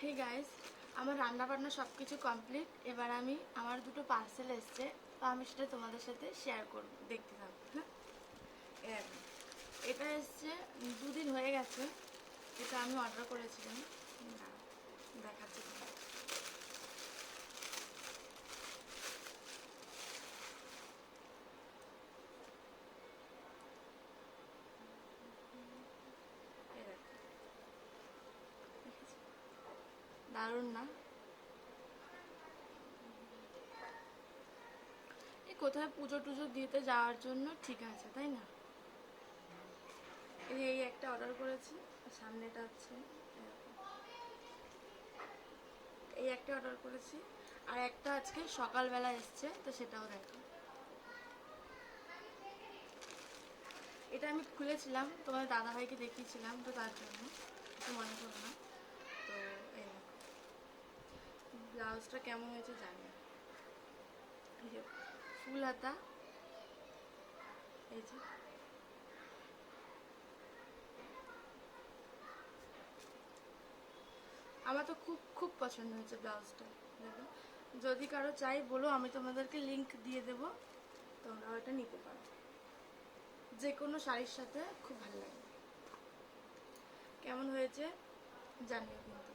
Hey guys আমার রান্না বান্না সব কিছু কমপ্লিট এবার আমি আমার দুটো পার্সেল এসছে, তো আমি সেটা তোমাদের সাথে শেয়ার করব, দেখতে থাকব হ্যাঁ। এটা এসছে দুদিন হয়ে গেছে, এটা আমি অর্ডার করেছিলাম। দেখাচ্ছি তোমাদের। এই দেখো। দেখেছ? দারুণ না? এই কোথায় পুজো টুজো দিতে যাওয়ার জন্য? ঠিক আছে, তাই না? এই একটা অর্ডার করেছি সামনেটা এরকম। এই একটা অর্ডার করেছি, আর একটা আজকে সকালবেলা এসছে, তো সেটাও দেখো। এটা আমি খুলেছিলাম তোমার দাদাভাইকে দেখিয়েছিলাম, তো তার জন্য মনে করো না তো এই দেখো ব্লাউজটা কেমন হয়েছে জানি ফুল হাতা, এই যে। আমার তো খুব খুব পছন্দ হয়েছে ব্লাউজটা, দেখো। যদি কারও চাই বলো, আমি তোমাদেরকে লিংক দিয়ে দেব, তোমরা ওটা নিতে পারো। যে কোনো শাড়ির সাথে খুব ভালো লাগে। কেমন হয়েছে জানিও কিন্তু।